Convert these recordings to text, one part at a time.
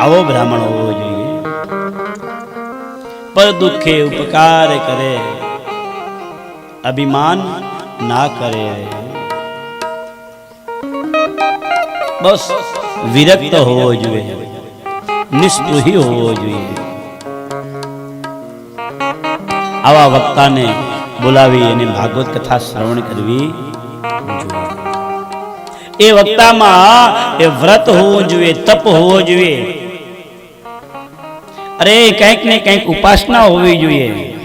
આવો બ્રાહ્મણ હોવો જોઈએ. પર દુઃખે ઉપકાર કરે, અભિમાન ના કરે. બસ વિરક્ત હોવો જોઈએ નિષ્પૃહી હોવો જોઈએ. આવા વક્તાને બોલાવી અને ભાગવત કથા શ્રવણ કરવી જોઈએ. એ વક્તામાં એ વ્રત હોવું જોઈએ, તપ હોવો જોઈએ. અરે, કંઈક ને કંઈક ઉપાસના હોવી જોઈએ.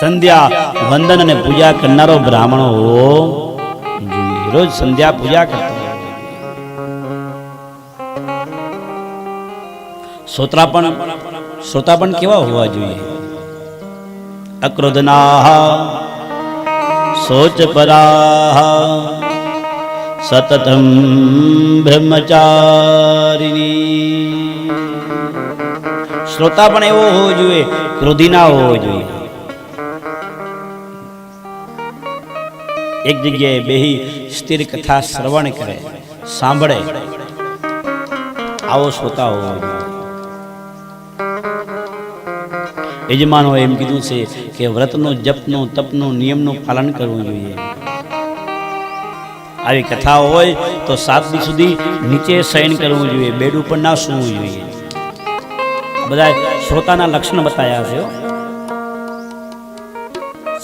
સંધ્યા, વંદન અને પૂજા કરનારો બ્રાહ્મણ હોવો જોઈએ. રોજ સંધ્યા પૂજા કરતો. શ્રોતા પણ કેવા હોવા જોઈએ? અક્રોધના શોચ પરા સતતમ બ્રહ્મચારિણી શ્રોતા પણ એવો હોવો જોઈએ, ક્રોધી ના હોવો જોઈએ. એક જગ્યાએ બેહી સ્થિર કથા શ્રવણ કરે, સાંભળે. આવો શ્રોતા હોવો જોઈએ. યજમાનોએ એમ કીધું છે કે વ્રતનું, જપનું, તપનું, નિયમનું પાલન કરવું જોઈએ. આવી કથાઓ હોય તો સાત દિવસ સુધી નીચે શયન કરવું જોઈએ, બેડ ઉપર ના સૂવું જોઈએ. બધા શ્રોતાના લક્ષણ બતાવ્યા છે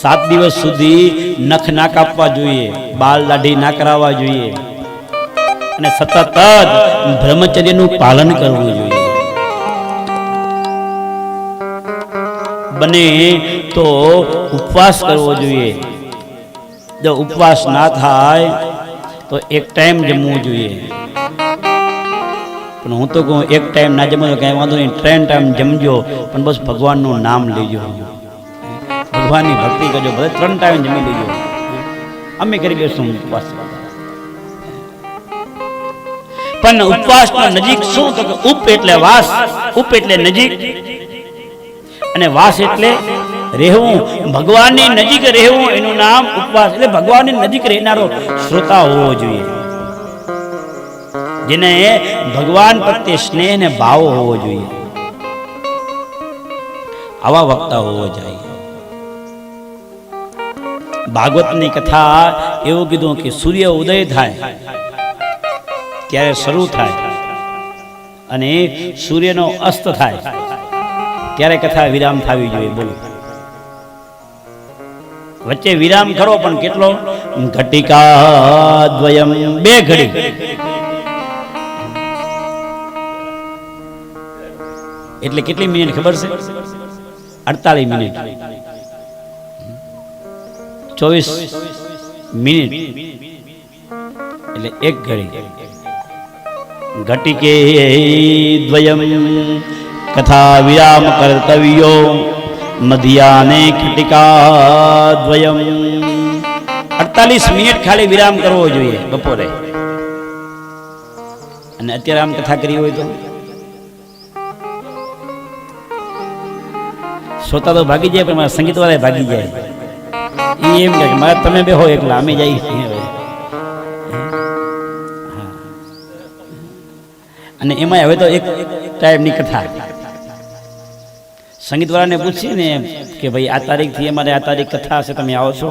સાત દિવસ સુધી નખ ના કાપવા જોઈએ, બાલ દાઢી ના કરાવવા જોઈએ. અને સતત જ બ્રહ્મચર્યનું પાલન કરવું જોઈએ. બને તો ઉપવાસ કરવો જોઈએ. જો ઉપવાસ ના થાય તો એક ટાઈમ જમવું જોઈએ. પણ હું તો કહું, એક ટાઈમ ના જમો કાંઈ વાંધો નહીં. ત્રણ ટાઈમ જમજો, પણ બસ ભગવાનનું નામ લેજો. ભગવાનની ભક્તિ કરજો. ભલે ત્રણ ટાઈમ જમી લેજો. અમે કરી લેશું ઉપવાસ. પણ ઉપવાસમાં નજીક શું ઉપ એટલે વાસ. ઉપ એટલે નજીક. અને વાસ એટલે રહેવું, ભગવાનની નજીક રહેવું, એનું નામ ઉપવાસ. એટલે ભગવાનની નજીક રહેનારો શ્રોતા હોવો જોઈએ. જેને ભગવાન પ્રત્યે સ્નેહ ને ભાવ હોવો જોઈએ. આવા વક્તા હોવો જોઈએ. ભાગવતની કથા એવું કીધું કે સૂર્ય ઉદય થાય, ત્યારે શરૂ થાય અને સૂર્યનો અસ્ત થાય. ત્યારે કથા વિરામ થવી જોઈએ. બોલો. વચ્ચે વિરામ ખરો, પણ કેટલો? ઘટિકા દ્વયમ બે ઘડી. એટલે કેટલી મિનિટ ખબર છે? અડતાલીસ મિનિટ. ચોવીસ મિનિટ. એટલે એક ઘડી. ઘટિકે દ્વયમ કથા વિરામ કર્તવ્યો. મધ્યાને ઘટિકા દ્વયમ અડતાલીસ મિનિટ ખાલી વિરામ કરવો જોઈએ બપોરે. અને અત્યારે આમ કથા કરી હોય તો? શ્રોતા તો ભાગી જાય, પણ મારા સંગીત વાળા ભાગી જાય. એમ કે મારે તમે બેહો એકલા, અમે હવે. અને એમાં હવે તો એક ટાઈપની કથા. સંગીતવાળાને પૂછીએ ને કે ભાઈ, આ તારીખથી અમારે આ તારીખ કથા હશે, તમે આવો છો.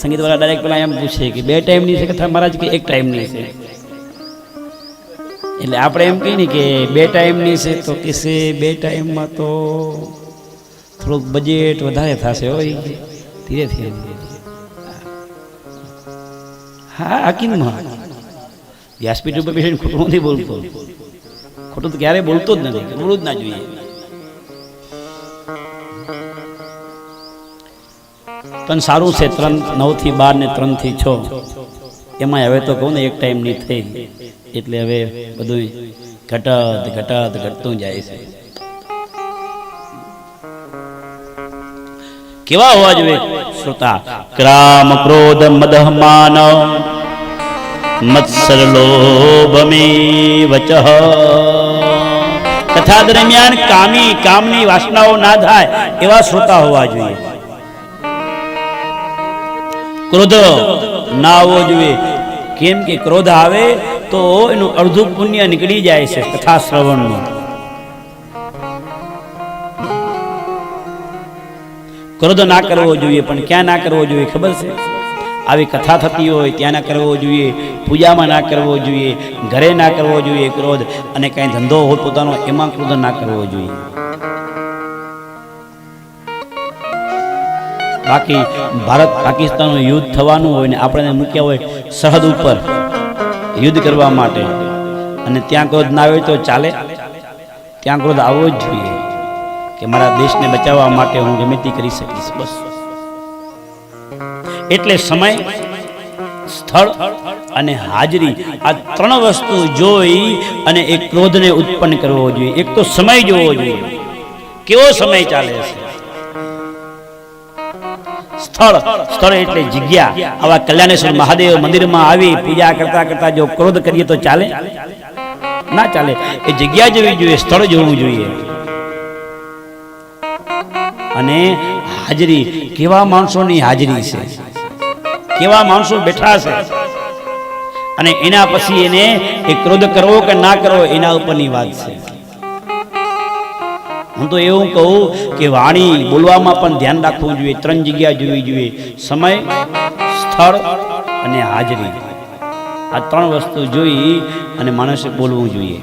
સંગીતવાળા ડાયરેક્ટ પેલા એમ પૂછે કે બે ટાઈમની છે કથા? મહારાજ, કે એક ટાઈમની છે. એટલે આપણે એમ કહીએ ને કે બે ટાઈમની છે તો કહેશે, બે ટાઈમમાં તો થોડુંક બજેટ વધારે થશે હોય ધીરે ધીરે. હા હકીમમાં વ્યાસપીઠ ઉપર બેસીને ખોટું નથી બોલતો. ખોટું તો ક્યારેય બોલતો જ નથી. બોલવું જ ના જોઈએ. પણ સારું છે ત્રણ, નવથી બાર ને ત્રણથી છ. એમાં હવે તો કહું ને એક ટાઈમની થઈ. એટલે હવે બધું ઘટત ઘટત ઘટતું જાય છે. કેવા હોવા જોઈએ? શ્રોતા, ક્રામ ક્રોધ મદહ માન, મત્સર લોભ મે વચઃ. કથા દરમિયાન કામી, કામની વાસનાઓ ના થાય એવા શ્રોતા હોવા જોઈએ. ક્રોધ? ના આવવો જોઈએ. કેમ કે ક્રોધ આવે તો એનું અડધું પુણ્ય નીકળી જાય છે કથા શ્રવણનું. ક્રોધ ના કરવો જોઈએ, પણ ક્યાં ના કરવો જોઈએ ખબર છે? આવી કથા થતી હોય ત્યાં ના કરવો જોઈએ, પૂજામાં ના કરવો જોઈએ, ઘરે ના કરવો જોઈએ ક્રોધ, અને કાંઈ ધંધો હોય પોતાનો, એમાં ક્રોધ ના કરવો જોઈએ. બાકી ભારત પાકિસ્તાનનું યુદ્ધ થવાનું હોય ને આપણે મૂક્યા હોય સરહદ ઉપર યુદ્ધ કરવા માટે. અને ત્યાં ક્રોધ ના આવે તો ચાલે. ત્યાં ક્રોધ આવવો જ જોઈએ કે મારા દેશને બચાવવા માટે હું ગમે તે કરી શકીશ. બસ. એટલે સમય, સ્થળ અને હાજરી આ ત્રણ વસ્તુ જોઈ અને એ ક્રોધને ઉત્પન્ન કરવો જોઈએ. એક તો સમય જોવો જોઈએ. કેવો સમય ચાલે છે? સ્થળ. સ્થળ એટલે જગ્યા. આવા કલ્યાણેશ્વર મહાદેવ મંદિરમાં આવી પૂજા કરતા કરતા જો ક્રોધ કરીએ તો ચાલે? ના ચાલે. એ જગ્યા જોવી જોઈએ, સ્થળ જોવું જોઈએ. અને હાજરી કેવા માણસોની હાજરી છે? કેવા માણસો બેઠા છે? અને એના પછી એને એ ક્રોધ કરવો કે ના કરવો એના ઉપરની વાત છે. હું તો એવું કહું કે વાણી બોલવામાં પણ ધ્યાન રાખવું જોઈએ, ત્રણ જગ્યા જોવી જોઈએ. સમય, સ્થળ અને હાજરી. આ ત્રણ વસ્તુ જોઈ અને માણસે બોલવું જોઈએ.